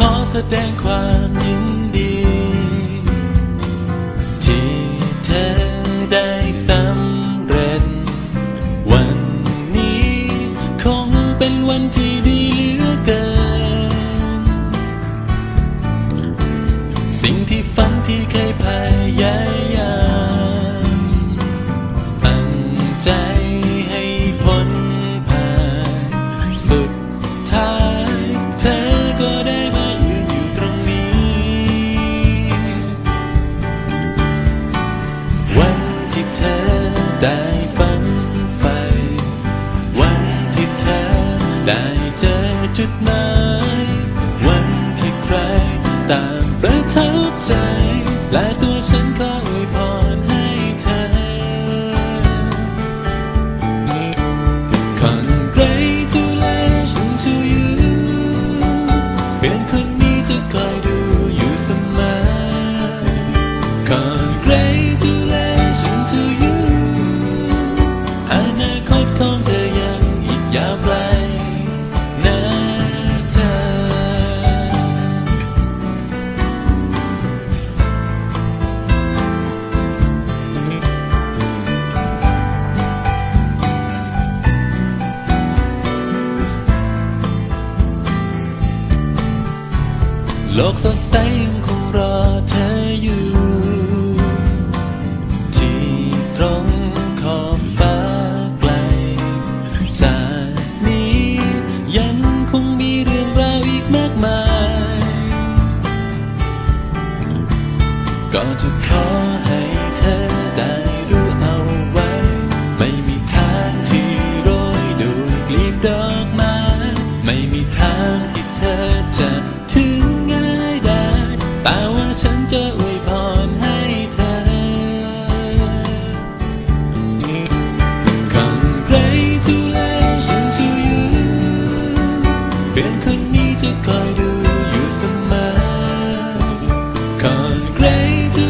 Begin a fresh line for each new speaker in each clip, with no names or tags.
ขอแสดงความยินดี ที่เธอได้สำเร็จ วันนี้คงเป็นวันที่ดีเหลือเกิน สิ่งที่ฝันที่เคย Lock the same done great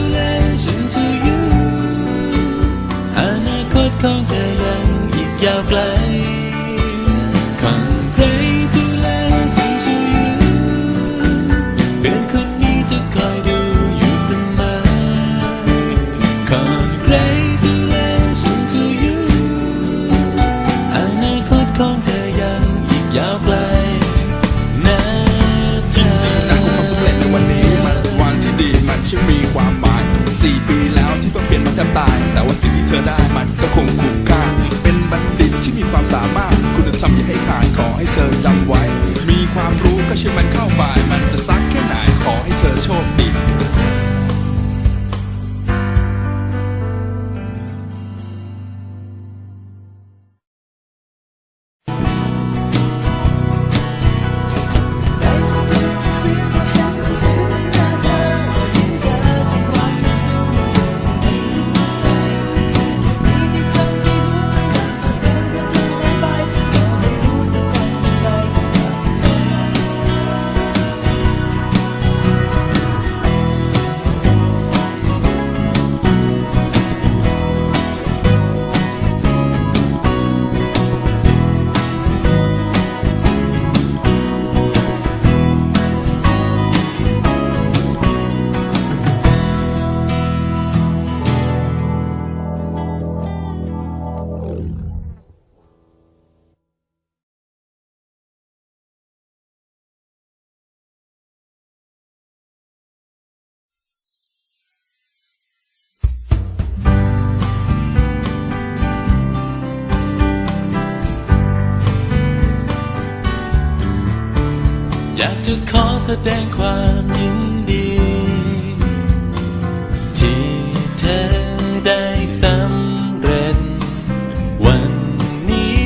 ฉันมีความหมายสี่
ปีแล้วที่ต้องเปลี่ยนมานจะตาย แต่ว่าสิ่งที่เธอได้มันก็คงคุ้มค่า เป็นบัณฑิตที่มีความสามารถ คุณธรรมอย่าให้ขาดขอให้เธอจำไว้ มีความรู้ก็เชื่อมันเข้าไปมันจะซักแค่ไหนขอให้เธอโชคดี
แสดงความยินดี ที่เธอได้สำเร็จ วันนี้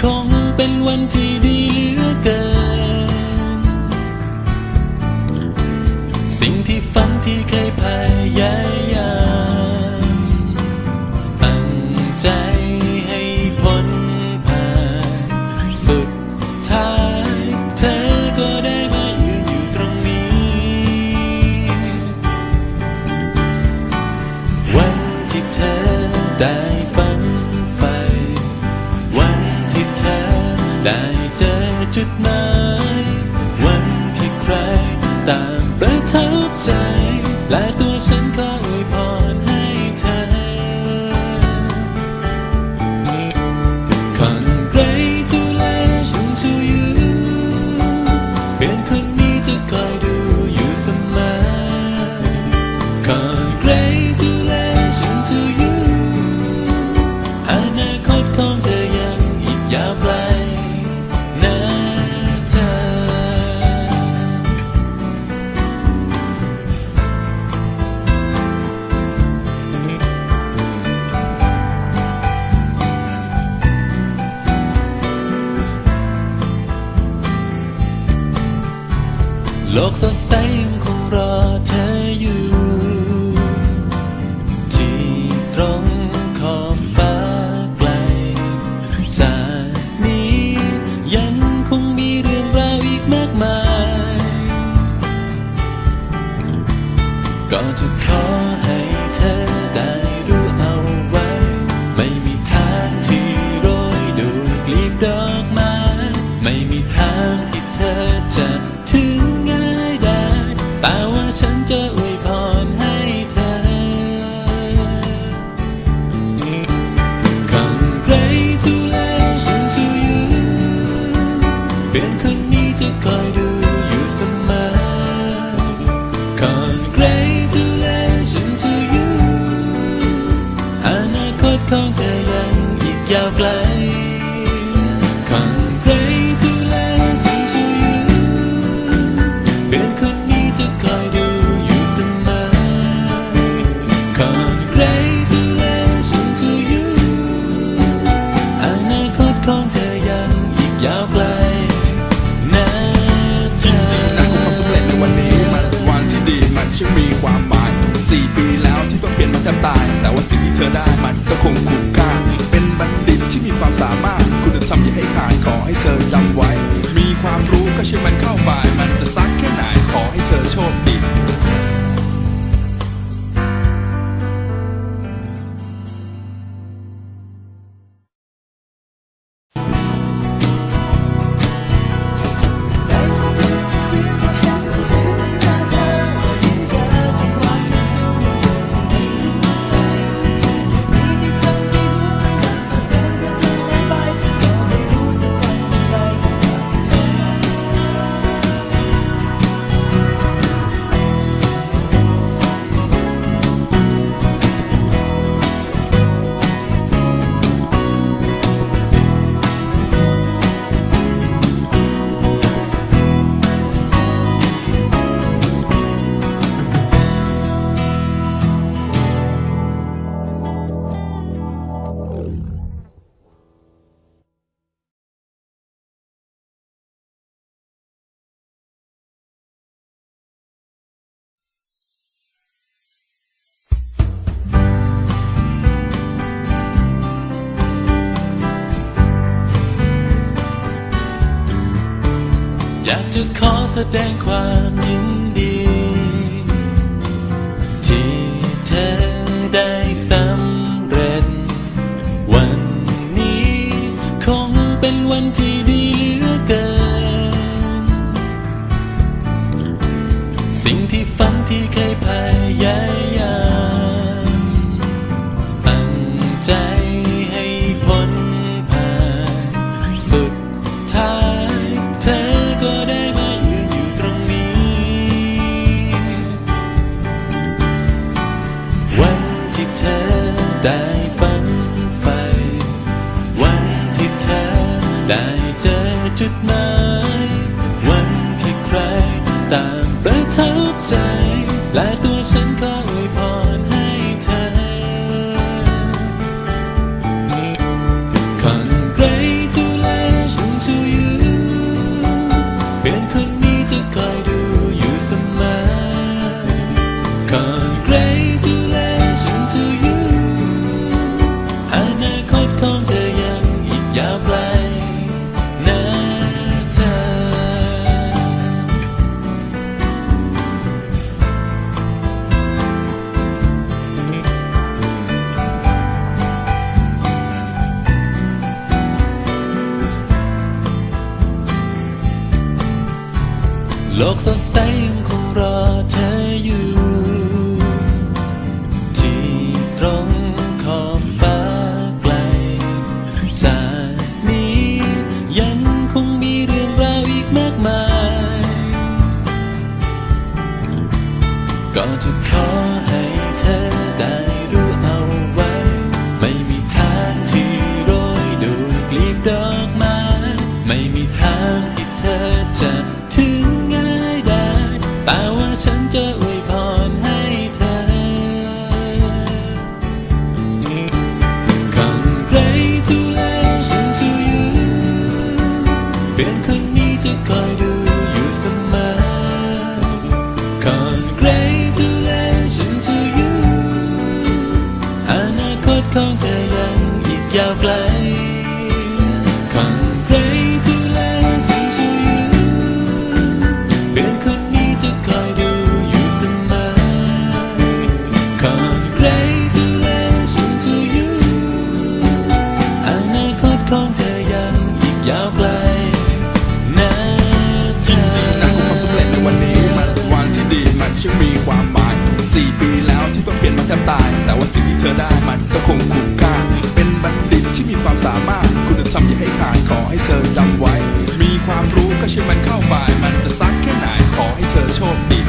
คงเป็นวันที่ดี 愿可你 โลกสดใส คงคุณค่า เป็
นบัณฑิตที่มีความสามารถ คุณธรรมอย่าให้ขาดขอให้เธอจำ แส
ดงความยินดี ที่เธอได้ โลกสดใสยังคงรอเธออยู่ ที่ตรงขอบฟ้าไกล จากนี้ยังคง
มีเรื่องราวอีกมากมาย ก็จะขอ
ให้ 便可逆着改变。 คงคุณค่า เป็นบัณฑิตที่มีความสามารถ คุณธรรมอย่าให้ขาดขอให้เธอจำไว้ มีความรู้ก็ใช้มันเข้าไป มันจะซักแค่ไหนขอให้เธอโชคดี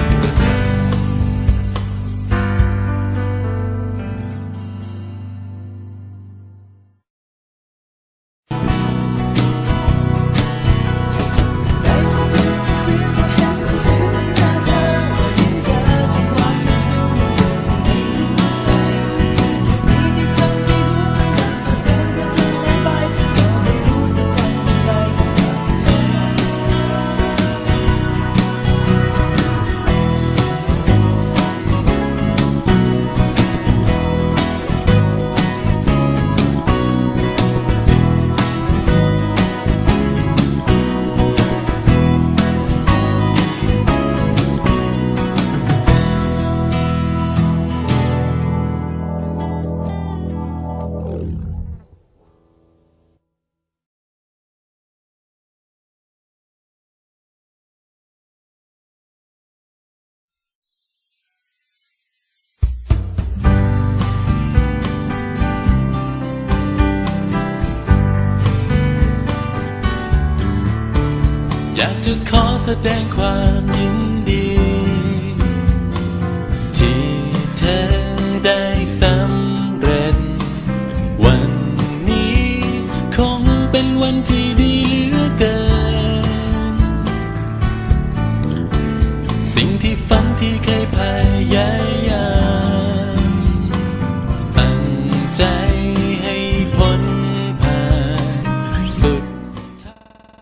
แสดงความยิน